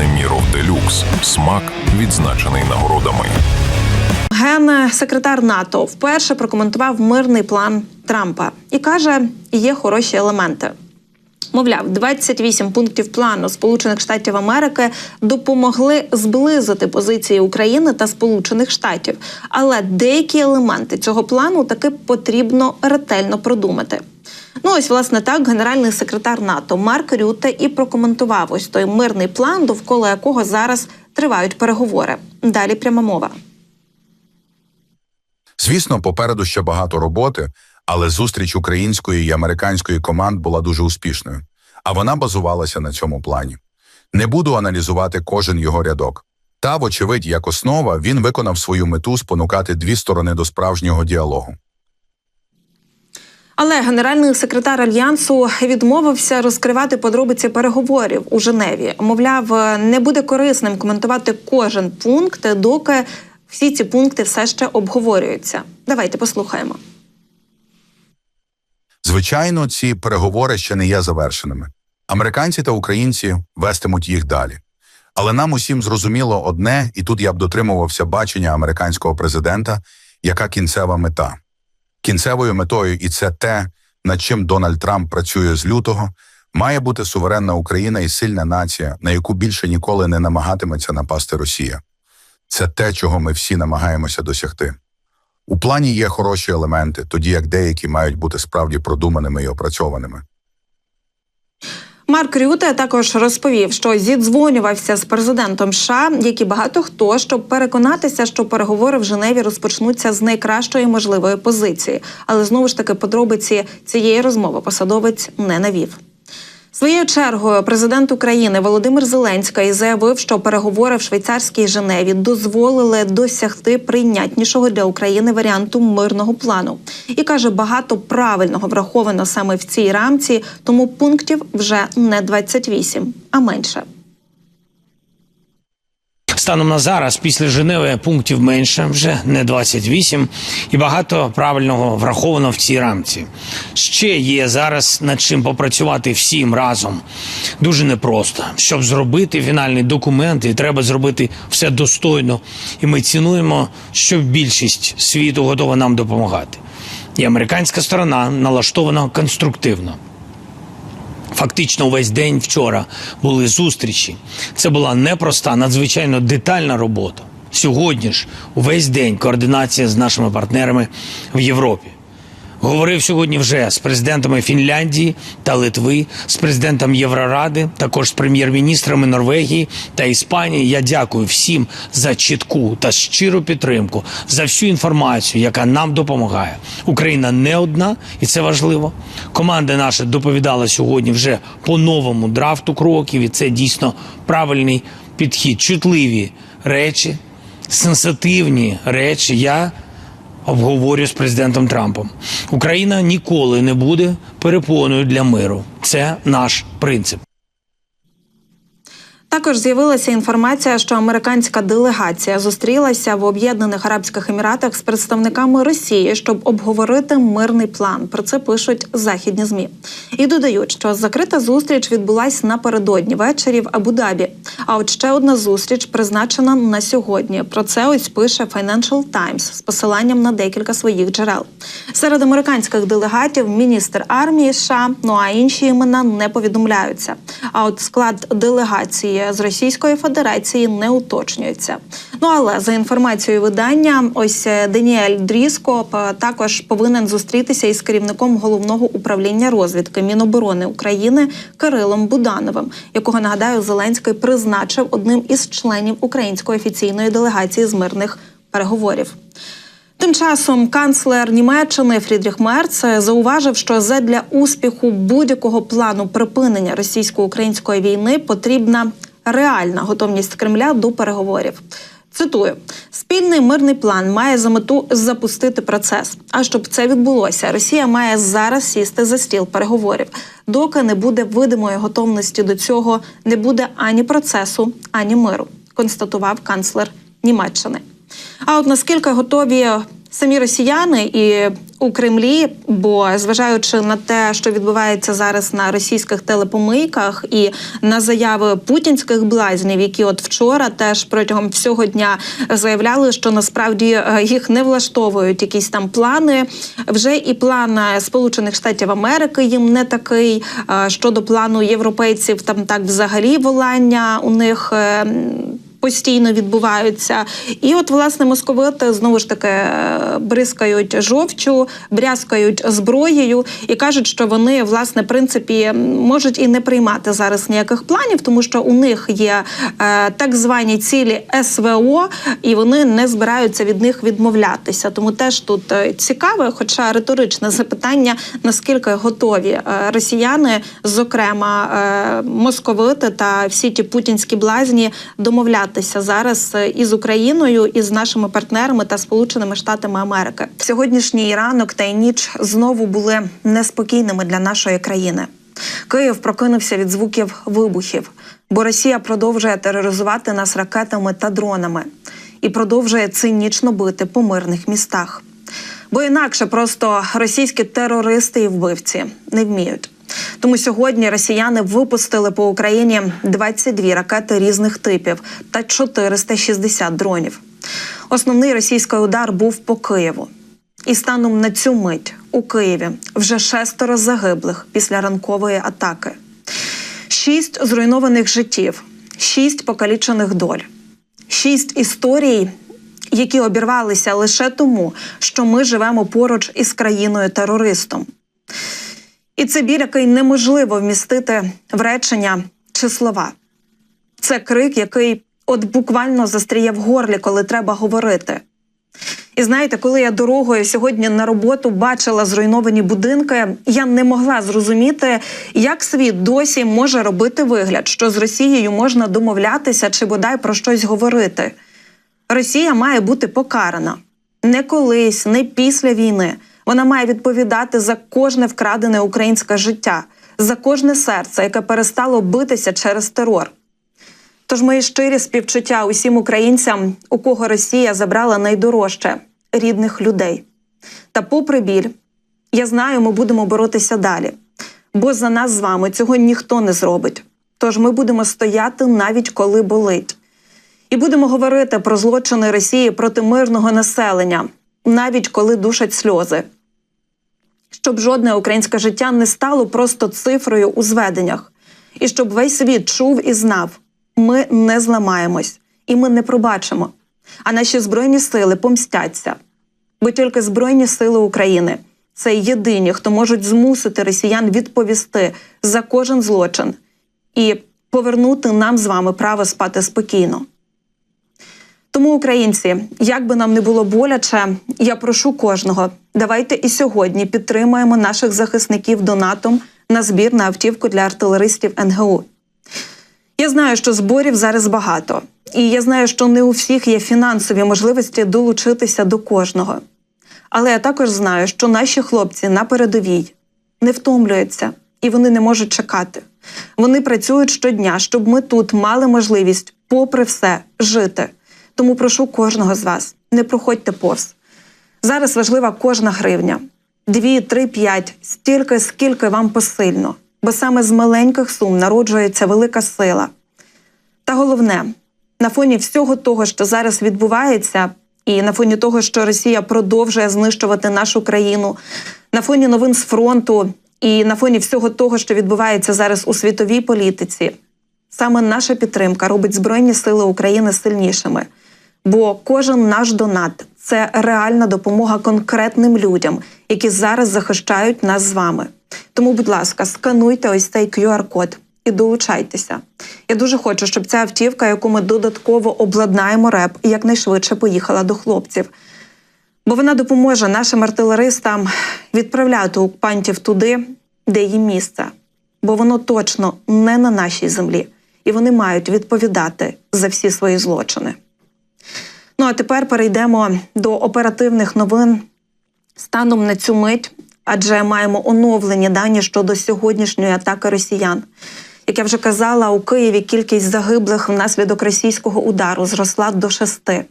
Неміров Делюкс. Смак відзначений нагородами. Генсекретар НАТО вперше прокоментував мирний план Трампа і каже: є хороші елементи. Мовляв, 28 пунктів плану Сполучених Штатів Америки допомогли зблизити позиції України та Сполучених Штатів, але деякі елементи цього плану таки потрібно ретельно продумати. Ну ось власне так генеральний секретар НАТО Марк Рюте і прокоментував ось той мирний план, довкола якого зараз тривають переговори. Далі пряма мова. Звісно, попереду ще багато роботи, але зустріч української і американської команд була дуже успішною, а вона базувалася на цьому плані. Не буду аналізувати кожен його рядок. Та, вочевидь, як основа, він виконав свою мету спонукати дві сторони до справжнього діалогу. Але генеральний секретар альянсу відмовився розкривати подробиці переговорів у Женеві. Мовляв, не буде корисним коментувати кожен пункт, доки всі ці пункти все ще обговорюються. Давайте послухаємо. Звичайно, ці переговори ще не є завершеними. Американці та українці вестимуть їх далі. Але нам усім зрозуміло одне, і тут я б дотримувався бачення американського президента, яка кінцева мета. Кінцевою метою, і це те, над чим Дональд Трамп працює з лютого, має бути суверенна Україна і сильна нація, на яку більше ніколи не намагатиметься напасти Росія. Це те, чого ми всі намагаємося досягти. У плані є хороші елементи, тоді як деякі мають бути справді продуманими і опрацьованими. Марк Рюте також розповів, що зідзвонювався з президентом США, як і багато хто, щоб переконатися, що переговори в Женеві розпочнуться з найкращої можливої позиції. Але знову ж таки подробиці цієї розмови посадовець не навів. Своєю чергою президент України Володимир Зеленський заявив, що переговори в швейцарській Женеві дозволили досягти прийнятнішого для України варіанту мирного плану. І каже, багато правильного враховано саме в цій рамці, тому пунктів вже не 28, а менше. Станом на зараз, після Женеви, пунктів менше, вже не 28, і багато правильного враховано в цій рамці. Ще є зараз над чим попрацювати всім разом. Дуже непросто. Щоб зробити фінальний документ, і треба зробити все достойно. І ми цінуємо, що більшість світу готова нам допомагати. І американська сторона налаштована конструктивно. Фактично увесь день вчора були зустрічі. Це була непроста, надзвичайно детальна робота. Сьогодні ж увесь день координація з нашими партнерами в Європі. Говорив сьогодні вже з президентами Фінляндії та Литви, з президентом Євроради, також з прем'єр-міністрами Норвегії та Іспанії. Я дякую всім за чітку та щиру підтримку, за всю інформацію, яка нам допомагає. Україна не одна, і це важливо. Команда наша доповідала сьогодні вже по новому драфту кроків, і це дійсно правильний підхід. Чутливі речі, сенситивні речі. Я обговорю з президентом Трампом. Україна ніколи не буде перепоною для миру. Це наш принцип. Також з'явилася інформація, що американська делегація зустрілася в Об'єднаних Арабських Еміратах з представниками Росії, щоб обговорити мирний план. Про це пишуть західні змі і додають, що закрита зустріч відбулась напередодні ввечері в Абу-Дабі. А от ще одна зустріч призначена на сьогодні. Про це ось пише Financial Times з посиланням на декілька своїх джерел. Серед американських делегатів міністр армії США, ну а інші імена не повідомляються. А от склад делегації з Російської Федерації не уточнюється. Ну але за інформацією видання, ось е, Даніель Дріскоп е, також повинен зустрітися із керівником головного управління розвідки Міноборони України Кирилом Будановим, якого нагадаю Зеленський призначив одним із членів української офіційної делегації з мирних переговорів. Тим часом канцлер Німеччини Фрідріх Мерц зауважив, що задля успіху будь-якого плану припинення російсько-української війни потрібна реальна готовність Кремля до переговорів. Цитую: спільний мирний план має за мету запустити процес. А щоб це відбулося, Росія має зараз сісти за стіл переговорів. Доки не буде видимої готовності до цього, не буде ані процесу, ані миру, констатував канцлер Німеччини. А от наскільки готові самі росіяни і у Кремлі, бо зважаючи на те, що відбувається зараз на російських телепомийках, і на заяви путінських блазнів, які от вчора теж протягом всього дня заявляли, що насправді е, їх не влаштовують якісь там плани. Вже і план е, Сполучених Штатів Америки їм не такий. Е, Щодо плану європейців, там так взагалі волання у них. Постійно відбуваються, і от власне московити знову ж таки е, бризкають жовчу, брязкають зброєю і кажуть, що вони власне принципі можуть і не приймати зараз ніяких планів, тому що у них є е, так звані цілі СВО, і вони не збираються від них відмовлятися. Тому теж тут е, цікаве, хоча риторичне запитання: наскільки готові е, росіяни, зокрема московити та всі ті путінські блазні, домовлятися зараз е, із Україною, і з нашими партнерами та Сполученими Штатами Америки. Сьогоднішній ранок та й ніч знову були неспокійними для нашої країни. Київ прокинувся від звуків вибухів, бо Росія продовжує тероризувати нас ракетами та дронами і продовжує цинічно бити по мирних містах. Бо інакше просто російські терористи і вбивці не вміють. Тому сьогодні росіяни випустили по Україні 22 ракети різних типів та 460 дронів. Основний російський удар був по Києву. І станом на цю мить у Києві вже шестеро загиблих після ранкової атаки, шість зруйнованих життів, шість покалічених доль, шість історій, які обірвалися лише тому, що ми живемо поруч із країною терористом. І це біль, який неможливо вмістити в речення чи слова. Це крик, який от буквально застріє в горлі, коли треба говорити. І знаєте, коли я дорогою сьогодні на роботу бачила зруйновані будинки, я не могла зрозуміти, як світ досі може робити вигляд, що з Росією можна домовлятися чи бодай про щось говорити. Росія має бути покарана не колись, не після війни. Вона має відповідати за кожне вкрадене українське життя, за кожне серце, яке перестало битися через терор. Тож мої щирі співчуття усім українцям, у кого Росія забрала найдорожче рідних людей. Та, попри біль, я знаю, ми будемо боротися далі, бо за нас з вами цього ніхто не зробить. Тож ми будемо стояти навіть коли болить. І будемо говорити про злочини Росії проти мирного населення, навіть коли душать сльози. Щоб жодне українське життя не стало просто цифрою у зведеннях, і щоб весь світ чув і знав, ми не зламаємось і ми не пробачимо. А наші збройні сили помстяться. Бо тільки Збройні сили України це єдині, хто можуть змусити росіян відповісти за кожен злочин і повернути нам з вами право спати спокійно. Тому, українці, як би нам не було боляче, я прошу кожного, давайте і сьогодні підтримаємо наших захисників донатом на збір на автівку для артилеристів НГУ. Я знаю, що зборів зараз багато, і я знаю, що не у всіх є фінансові можливості долучитися до кожного. Але я також знаю, що наші хлопці на передовій не втомлюються і вони не можуть чекати. Вони працюють щодня, щоб ми тут мали можливість, попри все, жити. Тому прошу кожного з вас, не проходьте повз. Зараз важлива кожна гривня. Дві, три, п'ять, стільки, скільки вам посильно, бо саме з маленьких сум народжується велика сила. Та головне, на фоні всього того, що зараз відбувається, і на фоні того, що Росія продовжує знищувати нашу країну, на фоні новин з фронту і на фоні всього того, що відбувається зараз у світовій політиці, саме наша підтримка робить Збройні Сили України сильнішими. Бо кожен наш донат це реальна допомога конкретним людям, які зараз захищають нас з вами. Тому, будь ласка, скануйте ось цей QR-код і долучайтеся. Я дуже хочу, щоб ця автівка, яку ми додатково обладнаємо РЕП, якнайшвидше поїхала до хлопців. Бо вона допоможе нашим артилеристам відправляти окупантів туди, де їм місце. Бо воно точно не на нашій землі, і вони мають відповідати за всі свої злочини. Ну а тепер перейдемо до оперативних новин станом на цю мить, адже маємо оновлені дані щодо сьогоднішньої атаки росіян. Як я вже казала, у Києві кількість загиблих внаслідок російського удару зросла до шести.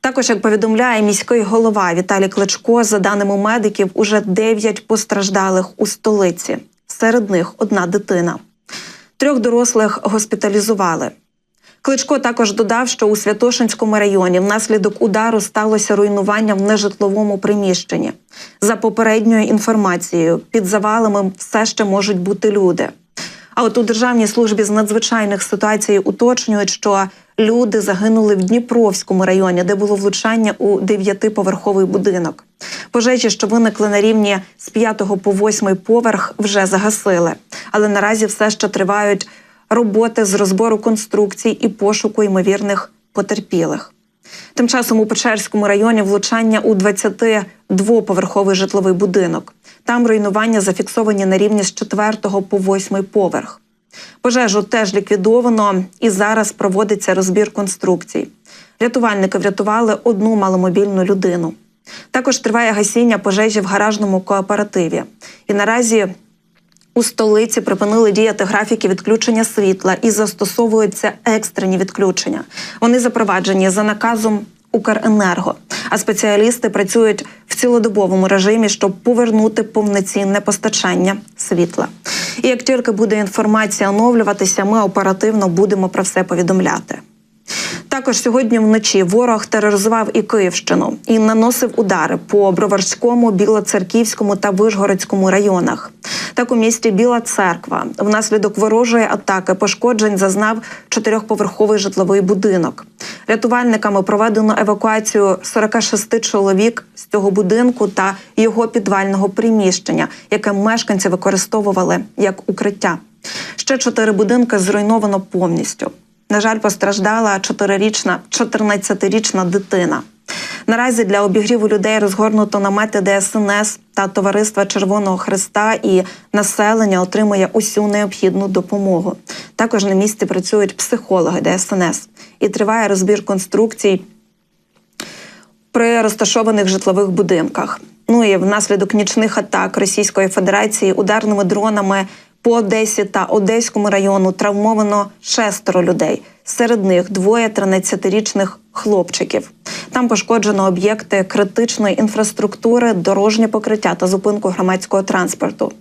Також, як повідомляє міський голова Віталій Кличко, за даними медиків, уже 9 постраждалих у столиці. Серед них одна дитина. Трьох дорослих госпіталізували. Кличко також додав, що у Святошинському районі внаслідок удару сталося руйнування в нежитловому приміщенні. За попередньою інформацією, під завалами все ще можуть бути люди. А от у Державній службі з надзвичайних ситуацій уточнюють, що люди загинули в Дніпровському районі, де було влучання у дев'ятиповерховий будинок. Пожежі, що виникли на рівні з 5 по 8 поверх, вже загасили. Але наразі все ще тривають роботи з розбору конструкцій і пошуку ймовірних потерпілих. Тим часом у Печерському районі влучання у 22-поверховий житловий будинок. Там руйнування зафіксовані на рівні з 4 по 8 поверх. Пожежу теж ліквідовано і зараз проводиться розбір конструкцій. Рятувальники врятували одну маломобільну людину. Також триває гасіння пожежі в гаражному кооперативі. І наразі у столиці припинили діяти графіки відключення світла і застосовуються екстрені відключення. Вони запроваджені за наказом Укренерго. А спеціалісти працюють в цілодобовому режимі, щоб повернути повноцінне постачання світла. І як тільки буде інформація оновлюватися, ми оперативно будемо про все повідомляти. Також сьогодні вночі ворог тероризував і Київщину і наносив удари по Броварському, Білоцерківському та Вишгородському районах. Так у місті Біла Церква внаслідок ворожої атаки пошкоджень зазнав чотирьохповерховий житловий будинок. Рятувальниками проведено евакуацію 46 чоловік з цього будинку та його підвального приміщення, яке мешканці використовували як укриття. Ще чотири будинки зруйновано повністю. На жаль, постраждала 4-річна, 14-річна дитина. Наразі для обігріву людей розгорнуто намети ДСНС та Товариства Червоного Христа і населення отримує усю необхідну допомогу. Також на місці працюють психологи ДСНС і триває розбір конструкцій при розташованих житлових будинках. Ну і внаслідок нічних атак Російської Федерації ударними дронами по Одесі та Одеському району травмовано шестеро людей. Серед них двоє 13-річних хлопчиків. Там пошкоджено об'єкти критичної інфраструктури, дорожнє покриття та зупинку громадського транспорту.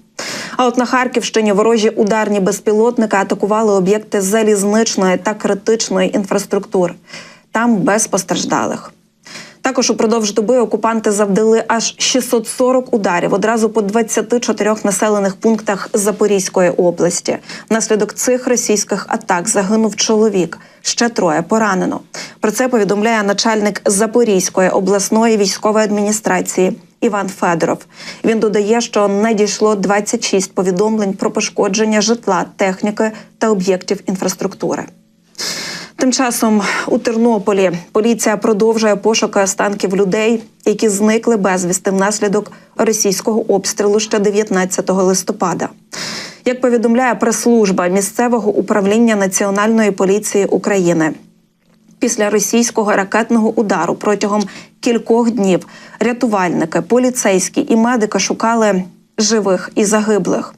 А от на Харківщині ворожі ударні безпілотники атакували об'єкти залізничної та критичної інфраструктури. Там без постраждалих. Також упродовж доби окупанти завдали аж 640 ударів одразу по 24 населених пунктах Запорізької області. Внаслідок цих російських атак загинув чоловік. Ще троє поранено. Про це повідомляє начальник Запорізької обласної військової адміністрації Іван Федоров. Він додає, що надійшло 26 повідомлень про пошкодження житла, техніки та об'єктів інфраструктури. Тим часом у Тернополі поліція продовжує пошуки останків людей, які зникли безвісти внаслідок російського обстрілу ще 19 листопада. Як повідомляє прес-служба місцевого управління Національної поліції України, після російського ракетного удару протягом кількох днів рятувальники, поліцейські і медики шукали живих і загиблих.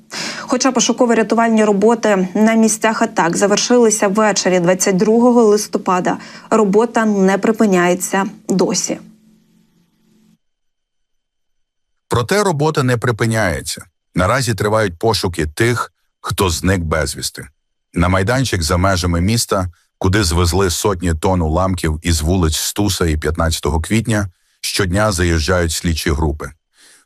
Хоча пошуково-рятувальні роботи на місцях атак завершилися ввечері 22 листопада, робота не припиняється досі. Проте робота не припиняється. Наразі тривають пошуки тих, хто зник безвісти. На майданчик за межами міста, куди звезли сотні тонн уламків із вулиць Стуса і 15 квітня, щодня заїжджають слідчі групи.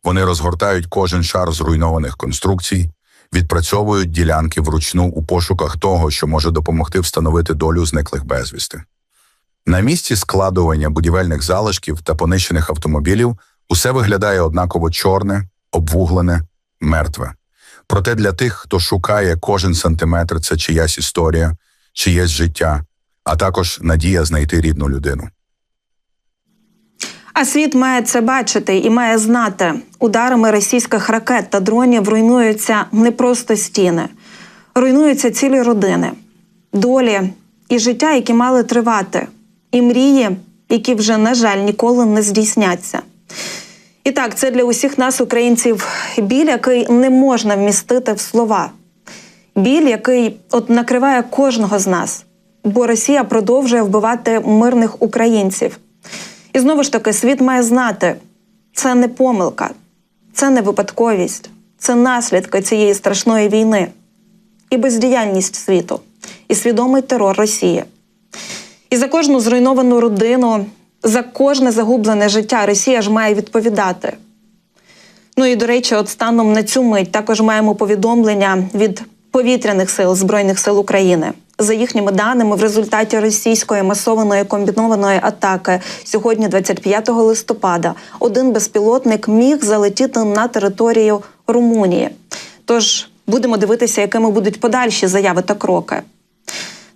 Вони розгортають кожен шар зруйнованих конструкцій, відпрацьовують ділянки вручну у пошуках того, що може допомогти встановити долю зниклих безвісти. На місці складування будівельних залишків та понищених автомобілів усе виглядає однаково чорне, обвуглене, мертве. Проте для тих, хто шукає кожен сантиметр, це чиясь історія, чиєсь життя, а також надія знайти рідну людину. А світ має це бачити і має знати, ударами російських ракет та дронів руйнуються не просто стіни, руйнуються цілі родини, долі і життя, які мали тривати, і мрії, які вже, на жаль, ніколи не здійсняться. І так, це для усіх нас, українців, біль, який не можна вмістити в слова. Біль, який от накриває кожного з нас, бо Росія продовжує вбивати мирних українців. І знову ж таки, світ має знати, це не помилка, це не випадковість, це наслідки цієї страшної війни і бездіяльність світу, і свідомий терор Росії. І за кожну зруйновану родину, за кожне загублене життя Росія ж має відповідати. Ну і до речі, от станом на цю мить також маємо повідомлення від повітряних сил Збройних сил України. За їхніми даними, в результаті російської масованої комбінованої атаки сьогодні, 25 листопада, один безпілотник міг залетіти на територію Румунії. Тож будемо дивитися, якими будуть подальші заяви та кроки.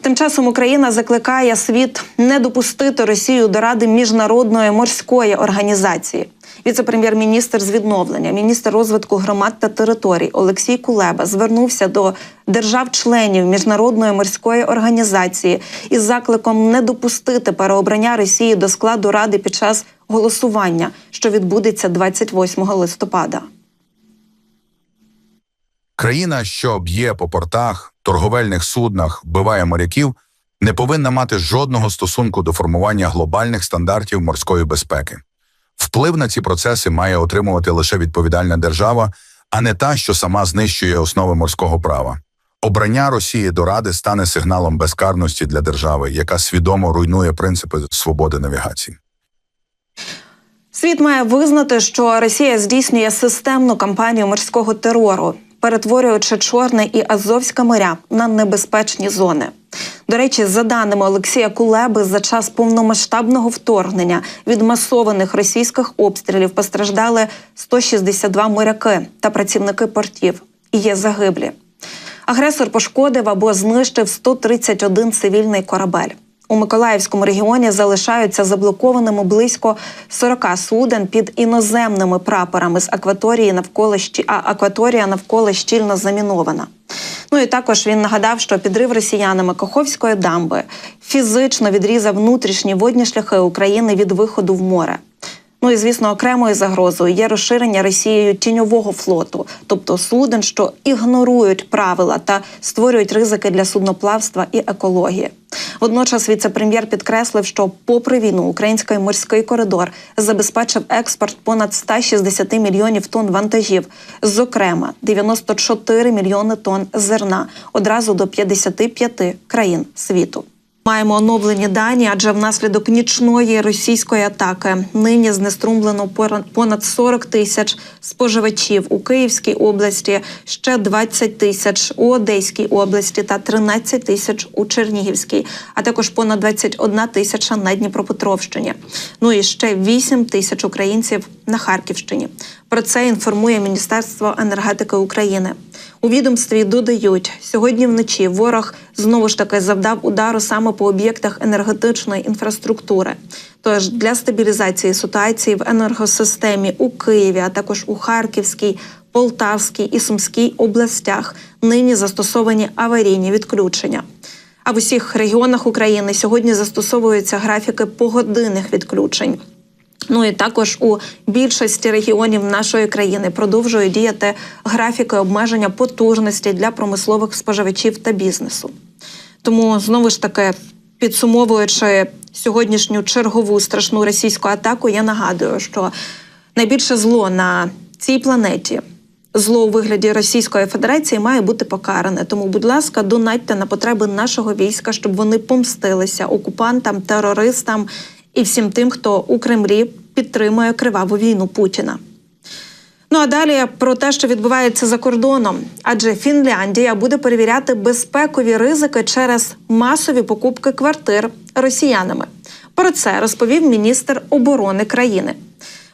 Тим часом Україна закликає світ не допустити Росію до Ради міжнародної морської організації. Віце-прем'єр-міністр з відновлення, міністр розвитку громад та територій Олексій Кулеба звернувся до держав-членів міжнародної морської організації із закликом не допустити переобрання Росії до складу ради під час голосування, що відбудеться 28 листопада. Країна, що б'є по портах, торговельних суднах, вбиває моряків, не повинна мати жодного стосунку до формування глобальних стандартів морської безпеки. Вплив на ці процеси має отримувати лише відповідальна держава, а не та, що сама знищує основи морського права. Обрання Росії до Ради стане сигналом безкарності для держави, яка свідомо руйнує принципи свободи навігації. Світ має визнати, що Росія здійснює системну кампанію морського терору, перетворюючи Чорне і Азовське моря на небезпечні зони. До речі, за даними Олексія Кулеби, за час повномасштабного вторгнення від масованих російських обстрілів постраждали 162 моряки та працівники портів. І є загиблі. Агресор пошкодив або знищив 131 цивільний корабель. У Миколаївському регіоні залишаються заблокованими близько 40 суден під іноземними прапорами з акваторії навколо щі... а акваторія навколо щільно замінована. Ну і також він нагадав, що підрив росіянами Каховської дамби фізично відрізав внутрішні водні шляхи України від виходу в море. Ну і звісно, окремою загрозою є розширення Росією тіньового флоту, тобто суден, що ігнорують правила та створюють ризики для судноплавства і екології. Водночас віце-прем'єр підкреслив, що, попри війну, український морський коридор забезпечив експорт понад 160 мільйонів тонн вантажів, зокрема 94 мільйони тонн зерна одразу до 55 країн світу. Маємо оновлені дані, адже внаслідок нічної російської атаки нині знеструмлено понад 40 тисяч споживачів у Київській області, ще 20 тисяч у Одеській області та 13 тисяч у Чернігівській, а також понад 21 тисяча на Дніпропетровщині. Ну і ще 8 тисяч українців на Харківщині. Про це інформує Міністерство енергетики України. У відомстві додають, сьогодні вночі ворог знову ж таки завдав удару саме по об'єктах енергетичної інфраструктури. Тож для стабілізації ситуації в енергосистемі у Києві, а також у Харківській, Полтавській і Сумській областях нині застосовані аварійні відключення. А в усіх регіонах України сьогодні застосовуються графіки погодинних відключень. Ну і також у більшості регіонів нашої країни продовжують діяти графіки обмеження потужності для промислових споживачів та бізнесу. Тому знову ж таки, підсумовуючи сьогоднішню чергову страшну російську атаку, я нагадую, що найбільше зло на цій планеті. Зло у вигляді Російської Федерації має бути покаране. Тому, будь ласка, донатьте на потреби нашого війська, щоб вони помстилися окупантам, терористам і всім тим, хто у Кремлі підтримує криваву війну Путіна. Ну а далі про те, що відбувається за кордоном, адже Фінляндія буде перевіряти безпекові ризики через масові покупки квартир росіянами. Про це розповів міністр оборони країни.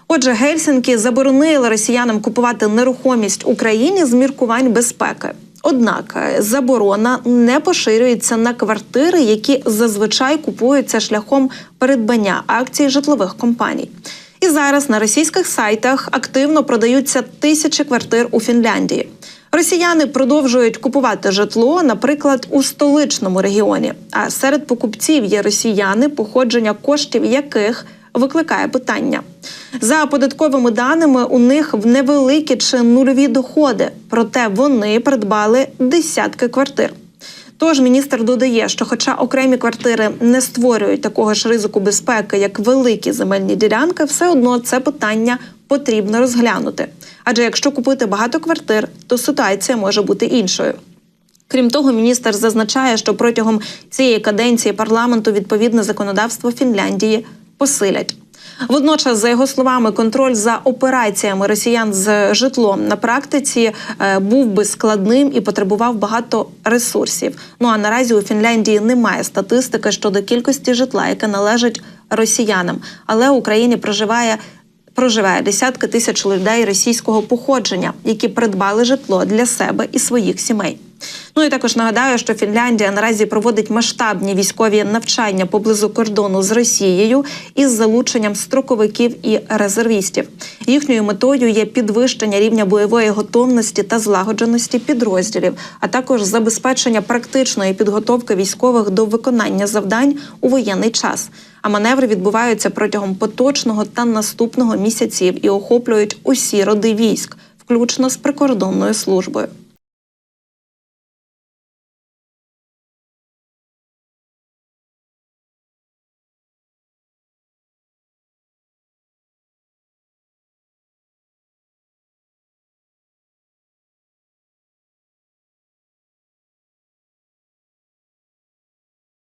Отже, Гельсінкі заборонили росіянам купувати нерухомість Україні з міркувань безпеки. Однак е, заборона не поширюється на квартири, які зазвичай купуються шляхом передбання акцій житлових компаній. І зараз на російських сайтах активно продаються тисячі квартир у Фінляндії. Росіяни продовжують купувати житло, наприклад, у столичному регіоні. А серед покупців є росіяни, походження коштів яких викликає питання. За податковими даними, у них невеликі чи нульові доходи, проте вони придбали десятки квартир. Тож міністр додає, що, хоча окремі квартири не створюють такого ж ризику безпеки, як великі земельні ділянки, все одно це питання потрібно розглянути. Адже якщо купити багато квартир, то ситуація може бути іншою. Крім того, міністр зазначає, що протягом цієї каденції парламенту відповідне законодавство Фінляндії посилять. Водночас, за його словами, контроль за операціями росіян з житлом на практиці е, був би складним і потребував багато ресурсів. Ну а наразі у Фінляндії немає статистики щодо кількості житла, яке належить росіянам, але в Україні проживає проживає десятки тисяч людей російського походження, які придбали житло для себе і своїх сімей. Ну і також нагадаю, що Фінляндія наразі проводить масштабні військові навчання поблизу кордону з Росією із залученням строковиків і резервістів. Їхньою метою є підвищення рівня бойової готовності та злагодженості підрозділів, а також забезпечення практичної підготовки військових до виконання завдань у воєнний час. А маневри відбуваються протягом поточного та наступного місяців і охоплюють усі роди військ, включно з прикордонною службою.